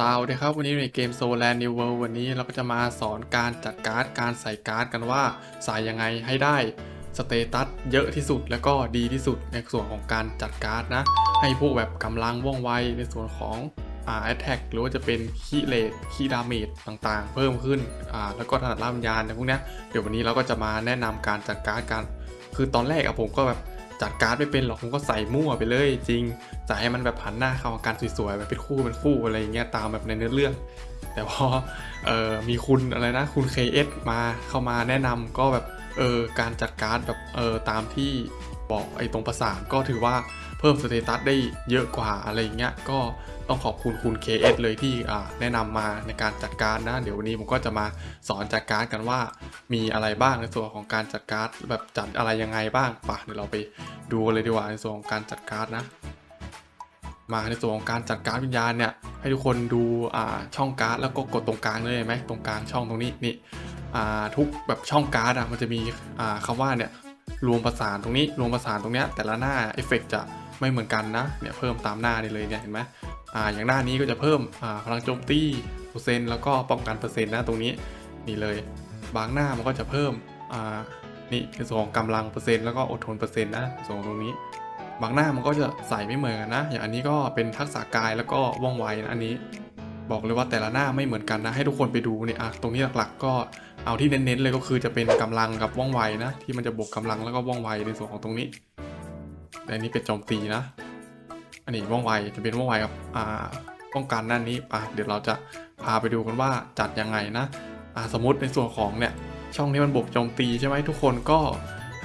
สวัสดีครับวันนี้ในเกม Soul Land New World วันนี้เราก็จะมาสอนการจัดการ์ดการใส่การ์ดกันว่าใส่ยังไงให้ได้สเตตัสเยอะที่สุดแล้วก็ดีที่สุดในส่วนของการจัดการ์ดนะ ให้พวกแบบกำลังว่องไวในส่วนของอ่า attack หรือว่าจะเป็นคีเลตคีดาเมจต่างๆ เพิ่มขึ้นอ่าแล้วก็ถนัดล่ามยานในพวกเนี้ยเดี๋ยววันนี้เราก็จะมาแนะนำการจัดการ์ดกัน คือตอนแรกอะผมก็แบบ จัดการไม่เป็นหรอกผมก็ใส่มั่วไปเลย จริงจะให้มันแบบผันหน้าเข้ากันสวยๆแบบเป็นคู่เป็นคู่อะไรอย่างเงี้ยตามแบบในเนื้อเรื่อง แต่พอเออมีคุณอะไรนะคุณ KS มาเข้ามาแนะนำก็แบบเออการจัดการแบบเออตามที่บอกไอ้ตรงประสานก็ถือว่า เพิ่มสเตตัสได้เยอะกว่าอะไรเงี้ยก็ต้องขอบคุณคุณ KS เลยที่แนะนำมาในการจัดการนะ เดี๋ยววันนี้ผมก็จะมาสอนจัดการกันว่า มีอะไรบ้างในส่วนของการจัดการแบบจัดอะไรยังไงบ้างปะเดี๋ยวเราไปดูเลยดีกว่าในส่วนของการจัดการนะ มาในส่วนของการจัดการวิญญาณเนี่ยให้ทุกคนดูช่องการ์ดแล้วก็กดตรงกลางเลยไหมตรงกลางช่องตรงนี้นี่ทุกแบบช่องการ์ดอะมันจะมีอ่าคำว่าเนี่ยรวมประสานตรงนี้รวมประสานตรงเนี้ยแต่ละหน้าเอฟเฟกจะ ไม่เหมือนกันนะเนี่ยเพิ่มตามหน้านี่เลยเนี่ยเห็นไหมอ่าอย่างหน้านี้ก็จะเพิ่มอ่าพลังโจมตีเปอร์เซ็นต์แล้วก็ป้องกันเปอร์เซ็นต์นะตรงนี้นี่เลย บางหน้ามันก็จะเพิ่มอ่านี่ในส่วนของกำลังเปอร์เซ็นต์แล้วก็อดทนเปอร์เซ็นต์นะส่วนตรงนี้ บางหน้ามันก็จะใส่ไม่เหมือนกันนะ อย่างอันนี้ก็เป็นทักษะกายแล้วก็ว่องไวนะอันนี้ บอกเลยว่าแต่ละหน้าไม่เหมือนกันนะ ให้ทุกคนไปดูเนี่ยอะตรงนี้หลักๆ ก็เอาที่เน้นๆเลยก็คือจะเป็นกำลังกับว่องไวนะที่มันจะบวกกำลังแล้วก็ว่องไวในส่วนของตรงนี้ แต่อันนี้เป็นโจมตีนะ อันนี้ว่องไวจะเป็นว่องไวกับอ่าป้องกันด้านนี้อะเดี๋ยวเราจะพาไปดูกันว่าจัดยังไงนะอะสมมติในส่วนของเนี่ยช่องที่มันบวกโจมตีใช่ไหมทุกคนก็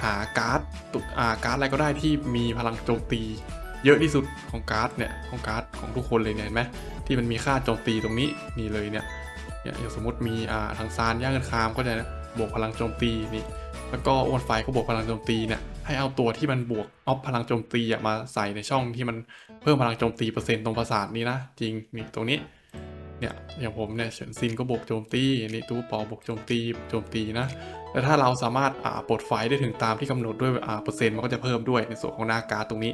หาการ์ดตุอ่าการ์ดอะไรก็ได้ที่มีพลังโจมตี เยอะที่สุดของการ์ดเนี่ยของการ์ดของทุกคนเลยเนี่ยเห็นไหมที่มันมีค่าโจมตีตรงนี้นี่เลยเนี่ยเนี่ยอย่างสมมติมีอ่าทางซานย่างเงินคามก็จะบวกพลังโจมตีนี่ แล้วก็อวนไฟก็บวกพลังโจมตีเนี่ยให้เอาตัวที่มันบวกออฟพลังโจมตีมาใส่ในช่องที่มันเพิ่มพลังโจมตีเปอร์เซ็นต์ตรงประสาทนี้นะ จริงนี่ตรงนี้เนี่ยอย่างผมเนี่ยเฉินซินก็บวกโจมตีนี่ตู้ปอบวกโจมตีโจมตีนะแล้วถ้าเราสามารถอ่าปลดไฟได้ถึงตามที่กำหนดด้วยอ่าเปอร์เซ็นต์มันก็จะเพิ่มด้วยในส่วนของหน้าการตรงนี้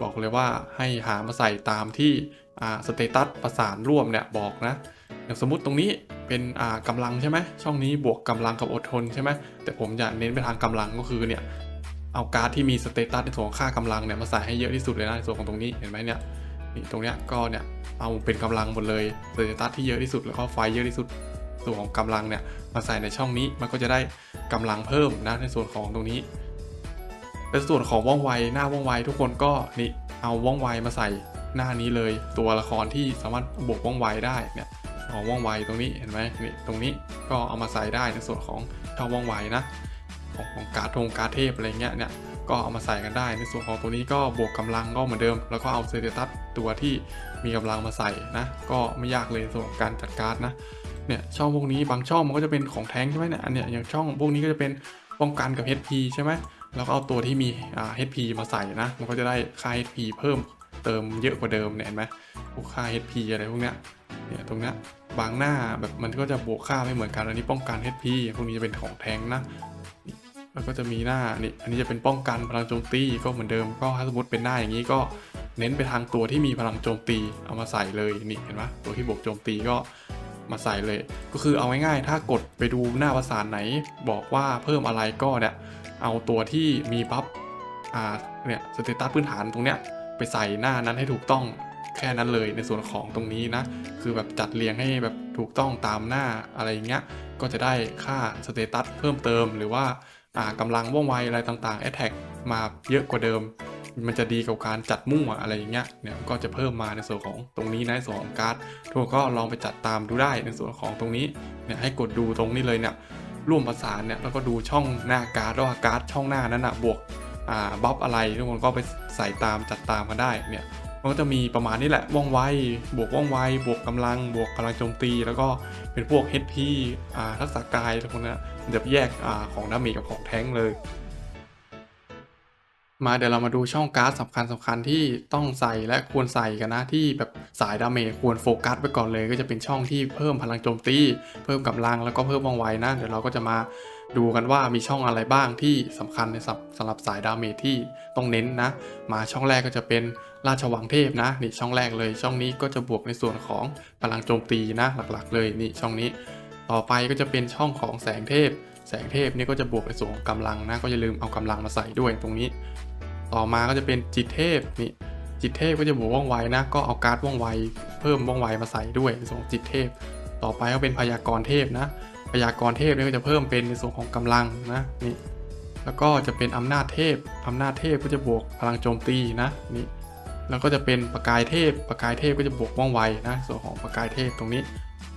บอกเลยว่าให้หามาใส่ตามที่อ่าสเตตัสประสานร่วมเนี่ยบอกนะ อย่างสมมติตรงนี้เป็นอ่ากำลังใช่ไหมช่องนี้บวกกำลังกับอดทนใช่ไหมแต่ผมจะเน้นไปทางกำลังก็คือเนี่ยเอาการ์ดที่มีสเตตัสในส่วนของค่ากำลังเนี่ยมาใส่ให้เยอะที่สุดเลยนะในส่วนของตรงนี้เห็นไหมเนี่ยนี่ตรงเนี้ยก็เนี่ยเอาเป็นกำลังหมดเลยสเตตัสที่เยอะที่สุดแล้วก็ไฟเยอะที่สุด ส่วนของกำลังเนี่ยมาใส่ในช่องนี้มันก็จะได้กำลังเพิ่มนะในส่วนของตรงนี้ในส่วนของว่องไวหน้าว่องไวทุกคนก็นี่เอาว่องไวมาใส่หน้านี้เลย ตัวละครที่สามารถบวกว่องไวได้เนี่ย ของว่องไวตรงนี้เห็นไหมนี่ตรงนี้ก็เอามาใส่ได้ในส่วนของช่องว่องไวนะของของการทงการเทพอะไรเงี้ยเนี่ยก็เอามาใส่กันได้ ในส่วนของตัวนี้ก็บวกกำลังก็เหมือนเดิม แล้วก็เอาเซเตตัสตัวที่มีกำลังมาใส่นะ ก็ไม่ยากเลยในส่วนของการจัดการนะเนี่ยช่องพวกนี้บางช่องมันก็จะเป็นของแท้งใช่ไหมเนี่ยอันเนี้ยอย่างช่องพวกนี้ก็จะเป็นป้องกันกับ HP ใช่ไหมแล้วก็เอาตัวที่มีอ่า HP มาใส่นะ มันก็จะได้ค่า HP เพิ่มเติมเยอะกว่าเดิมเนี่ยเห็นไหมพวกค่า HP อะไรพวกเนี้ยเนี่ยตรงเนี้ย บางหน้าแบบมันก็จะบวกค่าไม่เหมือนกัน อันนี้ป้องกัน HP พวกนี้จะเป็นของแทงนะ แล้วก็จะมีหน้านี่อันนี้จะเป็นป้องกันพลังโจมตีก็เหมือนเดิมก็ถ้าสมมติเป็นหน้าอย่างนี้ก็เน้นไปทางตัวที่มีพลังโจมตีเอามาใส่เลยนี่เห็นไหมตัวที่บวกโจมตีก็มาใส่เลย ก็คือเอาง่ายๆถ้ากดไปดูหน้าภาษานไหน บอกว่าเพิ่มอะไรก็เนี่ยเอาตัวที่มีบัฟอ่าเนี่ยสเตตัสพื้นฐานตรงเนี้ยไปใส่หน้านั้นให้ถูกต้อง แค่นั้นเลยในส่วนของตรงนี้นะ คือแบบจัดเรียงให้แบบถูกต้องตามหน้าอะไรอย่างเงี้ย ก็จะได้ค่าสเตตัสเพิ่มเติม หรือว่าอ่ากำลังว่องไวอะไรต่างๆ a t t a c k มาเยอะกว่าเดิม มันจะดีกับการจัดมั่วอะไรอย่างเงี้ย เนี่ยก็จะเพิ่มมาในส่วนของตรงนี้นะในส่วนของการ์ดทุกคนก็ลองไปจัดตามดูได้ในส่วนของตรงนี้ เนี่ยให้กดดูตรงนี้เลยเนี่ย ร่วมประสานเนี่ยแล้วก็ดูช่องหน้าการ์ดว่าการ์ดช่องหน้านั้นอะบวกบัฟอะไรทุกคนก็ไปใส่ตามจัดตามกันได้เนี่ย มันก็จะมีประมาณนี้แหละว่องไว บวกว่องไว บวกกำลัง บวกกำลังโจมตี แล้วก็เป็นพวก HP อ่าทักษะกายทุกคนนะเดี๋ยวแยกอ่าของดาเมจกับของแท้งเลย มาเดี๋ยวเรามาดูช่องการ์ดสำคัญสำคัญที่ต้องใส่และควรใส่กันนะที่แบบสายดาเมจควรโฟกัสไปก่อนเลย ก็จะเป็นช่องที่เพิ่มพลังโจมตี เพิ่มกำลังแล้วก็เพิ่มว่องไวนะเดี๋ยวเราก็จะมา ดูกันว่ามีช่องอะไรบ้างที่สำคัญในสำสำหรับสายดาเมจที่ต้องเน้นนะ มาช่องแรกก็จะเป็นราชวังเทพนะนี่ช่องแรกเลย ช่องนี้ก็จะบวกในส่วนของพลังโจมตีนะหลักๆ เลยนี่ช่องนี้ ต่อไปก็จะเป็นช่องของแสงเทพ แสงเทพนี่ก็จะบวกในส่วนของกำลังนะ ก็อย่าลืมเอากำลังมาใส่ด้วยตรงนี้ ต่อมาก็จะเป็นจิตเทพนี่จิตเทพก็จะบวกว่องไวนะ ก็เอาการ์ดว่องไว เพิ่มว่องไวมาใส่ด้วยในส่วนของจิตเทพ ต่อไปก็เป็นพยากรณ์เทพนะ พยากรเทพนี่ก็จะเพิ่มเป็นในส่วนของกำลังนะนี่แล้วก็จะเป็นอำนาจเทพอำนาจเทพก็จะบวกพลังโจมตีนะนี่แล้วก็จะเป็นประกายเทพ ประกายเทพก็จะบวกว่องไวนะส่วนของประกายเทพตรงนี้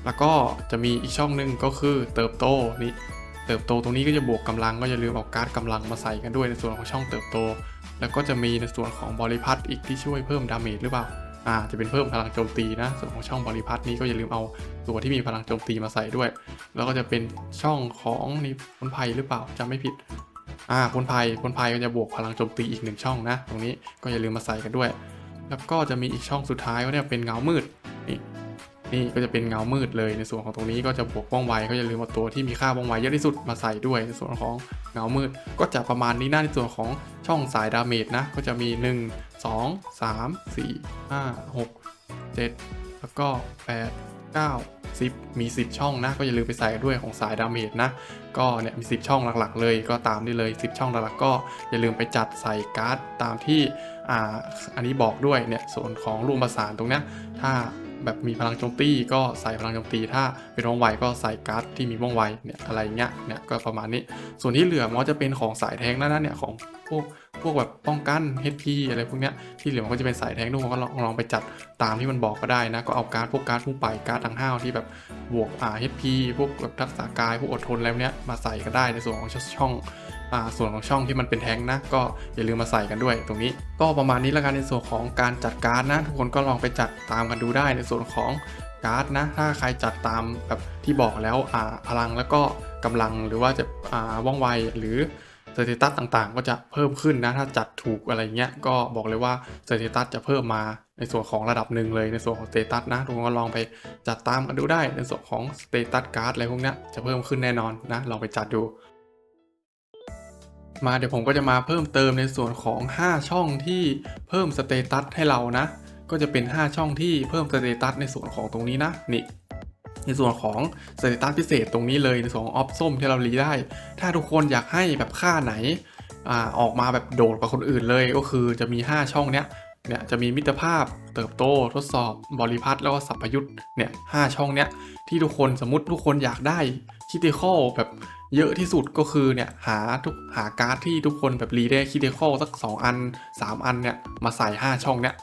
แล้วก็จะมีอีกช่องหนึ่งก็คือเติบโตนี่เติบโตตรงนี้ก็จะบวกกำลังก็อย่าลืมเอาการ์ดกำลังมาใส่กันด้วยในส่วนของช่องเติบโต แล้วก็จะมีในส่วนของบริพัตรอีกที่ช่วยเพิ่มดาเมจหรือเปล่า อ่าจะเป็นเพิ่มพลังโจมตีนะ ส่วนของช่องบริพัตรนี้ก็อย่าลืมเอาตัวที่มีพลังโจมตีมาใส่ด้วย แล้วก็จะเป็นช่องของนี่พลภัยหรือเปล่าจำไม่ผิดอ่าพ้นภัยพ้นภัยก็จะบวกพลังโจมตีอีกหนึ่งช่องนะ ตรงนี้ก็อย่าลืมมาใส่กันด้วย แล้วก็จะมีอีกช่องสุดท้ายก็เนี่ยเป็นเงามืด นี่ก็จะเป็นเงามืดเลยในส่วนของตรงนี้ก็จะบวกว่องไวก็อย่าลืมเอาตัวที่มีค่าว่องไวเยอะที่สุดมาใส่ด้วยในส่วนของเงามืด ก็จะประมาณนี้นะในส่วนของช่องสายดาเมจนะก็จะมี 1 2 3 4 5 6 7 แล้วก็ 8 9 10 มี 10 ช่องนะ ก็อย่าลืมไปใส่ด้วยของสายดาเมจนะ ก็เนี่ยมี 10 ช่องหลักๆ เลยก็ตามนี่เลย 10 ช่องหลักๆก็อย่าลืมไปจัดใส่การ์ดตามที่อ่าอันนี้บอกด้วยเนี่ยส่วนของรวมประสานตรงนี้ถ้า แบบมีพลังโจมตีก็ใส่พลังโจมตี ถ้าเป็นว่องไวก็ใส่การ์ดที่มีว่องไวเนี่ยอะไรเงี้ยเนี่ยก็ประมาณนี้ ส่วนที่เหลือมอจะเป็นของสายแทงนั่นนะเนี่ยของ พวกพวกแบบป้องกัน HP อะไรพวกเนี้ยที่เหลือมันก็จะเป็นสายแทงทุกคนก็ลองลองไปจัดตามที่มันบอกก็ได้นะ ก็เอาการ์ดพวกการ์ดพุ่งไปการ์ดทางห้าวที่แบบบวกอ่า HP พวกแบบทักษะกายพวกอดทนอะไรพวกเนี้ยมาใส่ก็ได้ในส่วนของช่องอ่าส่วนของช่องที่มันเป็นแทงนะ ก็อย่าลืมมาใส่กันด้วย ตรงนี้ก็ประมาณนี้แล้วกันในส่วนของการจัดการ์ดนะ ทุกคนก็ลองไปจัดตามกันดูได้ในส่วนของการ์ดนะ ถ้าใครจัดตามแบบที่บอกแล้วอ่าพลังแล้วก็กำลังหรือว่าจะอ่าว่องไวหรือ สเตตัสต่างๆ ก็จะเพิ่มขึ้นนะถ้าจัดถูกอะไรเงี้ยก็บอกเลยว่าสเตตัสจะเพิ่มมาในส่วนของระดับหนึ่งเลยในส่วนของสเตตัสนะทุกคนก็ลองไปจัดตามกันดูได้ในส่วนของสเตตัสการ์ดอะไรพวกนี้จะเพิ่มขึ้นแน่นอนนะลองไปจัดดูมาเดี๋ยวผมก็จะมาเพิ่มเติมในส่วนของ 5 ช่องที่เพิ่มสเตตัสให้เรานะ ก็จะเป็น 5 ช่องที่เพิ่มสเตตัสในส่วนของตรงนี้นะนี่ ในส่วนของสเตตัสพิเศษตรงนี้เลยในส่วนของออฟส้มที่เรารีได้ ถ้าทุกคนอยากให้แบบค่าไหนอออกมาแบบโดดกว่าคนอื่นเลยก็คือจะมี 5 ช่องเนี้ยเนี่ยจะมีมิตรภาพเติบโตทดสอบบริพัตรแล้วก็สัพพยุทธ์เนี่ยห้าช่องเนี้ยที่ทุกคนสมมติทุกคนอยากได้คิด i คอลแบบเยอะที่สุดก็คือเนี่ยหาทุกหาการ์ดที่ทุกคนแบบรีได้คิด i คอลสัก 2 อัน 3 อันเนี่ยมาใส่ 5 ช่องเนี้ย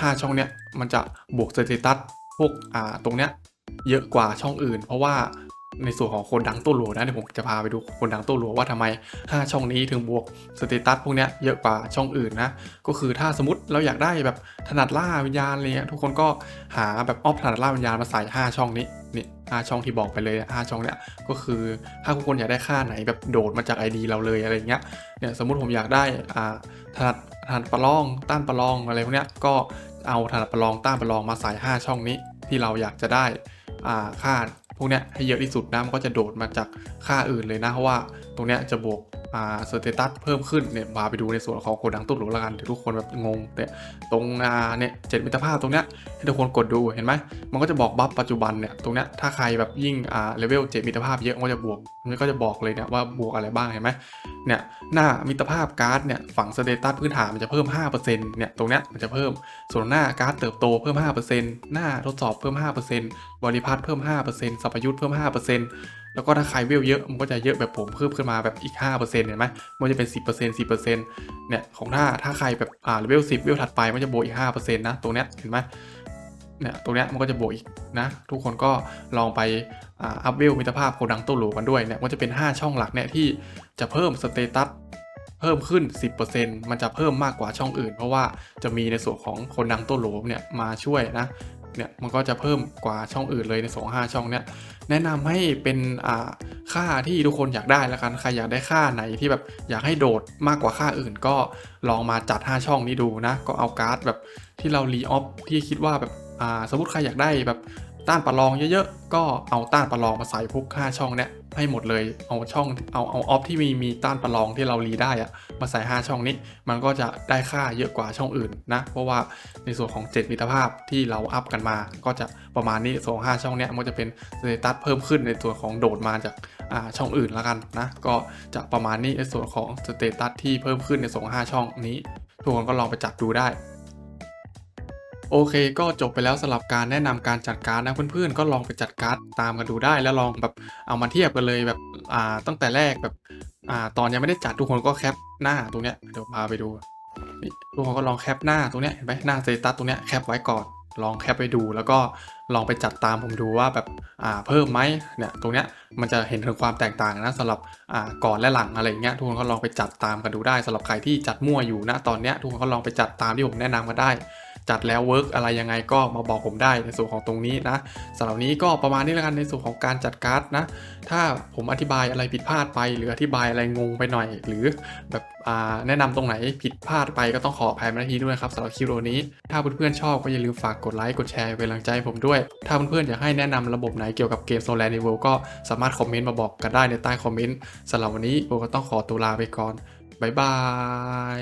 ห้าช่องเนี้ยมันจะบวกสเตตัสพวกอ่าตรงเนี้ย เยอะกว่าช่องอื่น เพราะว่าในส่วนของคนดังโต้หลัวนะเดี๋ยวผมจะพาไปดูคนดังโต้หลัวว่าทำไม 5 ช่องนี้ถึงบวกสเตตัสพวกนี้เยอะกว่าช่องอื่นนะก็คือถ้าสมมติเราอยากได้แบบถนัดล่าวิญญาณอะไรเงี้ยทุกคนก็หาแบบออฟถนัดล่าวิญญาณมาใส่ 5 ช่องนี้นี่ห้าช่องที่บอกไปเลยห้าช่องเนี้ยก็คือถ้าทุกคนอยากได้ค่าไหนแบบโดดมาจาก ID เราเลยอะไรเงี้ยเนี่ยสมมุติผมอยากได้อ่าถนัดถนัดประลองต้านประลองอะไรพวกเนี้ยก็เอาถนัดประลองต้านประลองมาใส่ 5 ช่องนี้ที่เราอยากจะได้ ค่าพวกเนี้ยให้เยอะที่สุดนะมันก็จะโดดมาจากค่าอื่นเลยนะเพราะว่าตรงเนี้ยจะบวก อ่าสเตตัสเพิ่มขึ้นเนี่ยมาไปดูในส่วนของโกดังตุ้นหลวงละกันเดี๋ยวทุกคนแบบงงเนี่ยตรงอ่าเนี่ยเจ็ดมิตรภาพตรงเนี้ยให้ทุกคนกดดูเห็นไหมมันก็จะบอกบัฟปัจจุบันเนี่ยตรงเนี้ยถ้าใครแบบยิ่งอ่าเลเวลเจ็ดมิตรภาพเยอะมันก็จะบวกมันก็จะบอกเลยเนี่ยว่าบวกอะไรบ้างเห็นไหมเนี่ยหน้ามิตรภาพการ์ดเนี่ยฝั่งสเตตัสพื้นฐานมันจะเพิ่ม 5%เนี่ยตรงเนี้ยมันจะเพิ่มส่วนหน้าการ์ดเติบโตเพิ่ม 5%หน้าทดสอบเพิ่ม 5%บริพัตรเพิ่ม 5%สัพพยุทธ์เพิ่ม 5% แล้วก็ถ้าใครเวลเยอะมันก็จะเยอะแบบผมเพิ่มขึ้นมาแบบอีก 5%เห็นไหมมันจะเป็น 10% 10%เนี่ยของถ้าถ้าใครแบบอ่าเลเวล10เวลถัดไปมันจะบวกอีก5%นะตรงเนี้ยเห็นไหมเนี่ยตรงเนี้ยมันก็จะบวกอีกนะทุกคนก็ลองไปอ่าอัพเวลมิตรภาพโคดังโตโหลกันด้วยเนี่ยมันจะเป็น 5 ช่องหลักเนี่ยที่จะเพิ่มสเตตัสเพิ่มขึ้น 10%มันจะเพิ่มมากกว่าช่องอื่น เพราะว่าจะมีในส่วนของคนดังโตโลเนี่ยมาช่วยนะเนี่ยมันก็จะเพิ่มกว่าช่องอื่นเลยในสองห้าช่องเนี่ย แนะนำให้เป็นค่าที่ทุกคนอยากได้แล้วกันใครอยากได้ค่าไหนที่แบบอยากให้โดดมากกว่าค่าอื่น ก็ลองมาจัด 5 ช่องนี้ดูนะ ก็เอาการ์ดแบบที่เรารีออฟที่คิดว่าแบบสมมติใครอยากได้แบบต้านประลองเยอะๆ ก็เอาต้านประลองมาใส่พวก5ช่องเนี้ย ให้หมดเลย เอาช่องเอาเอาออฟที่มีมีต้านประลองที่เรารีได้อะมาใส่ 5 ช่องนี้ มันก็จะได้ค่าเยอะกว่าช่องอื่นนะ เพราะว่าในส่วนของ 7 มิตรภาพที่เราอัพกันมา ก็จะประมาณนี้ส่วน5ช่องเนี้ยมันจะเป็นสเตตัสเพิ่มขึ้นในส่วนของโดดมาจากอ่าช่องอื่นแล้วกันนะ ก็จะประมาณนี้ในส่วนของสเตตัสที่เพิ่มขึ้นในส่วน5ช่องนี้ทุกคนก็ลองไปจัดดูได้ โอเคก็จบไปแล้วสำหรับการแนะนำการจัดการนะเพื่อนๆ ก็ลองไปจัดการตามกันดูได้แล้วลองแบบเอามาเทียบกันเลยแบบอ่าตั้งแต่แรกแบบอ่าตอนยังไม่ได้จัดทุกคนก็แคปหน้าตรงเนี้ยเดี๋ยวพาไปดูทุกคนก็ลองแคปหน้าตรงเนี้ยเห็นไหมหน้าสเตตัสตรงเนี้ยแคปไว้ก่อนลองแคปไปดูแล้วก็ลองไปจัดตามผมดูว่าแบบอ่าเพิ่มไหมเนี่ยตรงเนี้ยมันจะเห็นถึงความแตกต่างนะสำหรับอ่าก่อนและหลังอะไรอย่างเงี้ยทุกคนก็ลองไปจัดตามกันดูได้สำหรับใครที่จัดมั่วอยู่นะตอนเนี้ยทุกคนก็ลองไปจัดตามที่ผมแนะนำมาได้ จัดแล้วเวิร์กอะไรยังไงก็มาบอกผมได้ในส่วนของตรงนี้นะสำหรับนี้ก็ประมาณนี้แล้วกันในส่วนของการจัดการ์ดนะ ถ้าผมอธิบายอะไรผิดพลาดไป หรืออธิบายอะไรงงไปหน่อย หรือแบบแนะนำตรงไหนผิดพลาดไปก็ต้องขออภัยมาทีด้วยครับสำหรับคลิปวิดีโอนี้ ถ้าเพื่อนๆชอบก็อย่าลืมฝากกดไลค์กดแชร์เป็นกำลังใจให้ผมด้วย ถ้าเพื่อนๆอยากให้แนะนำระบบไหนเกี่ยวกับเกมโซลาร์นิเวลก็สามารถคอมเมนต์มาบอกกันได้ในใต้คอมเมนต์สำหรับวันนี้ผมก็ต้องขอตัวลาไปก่อนบ๊ายบาย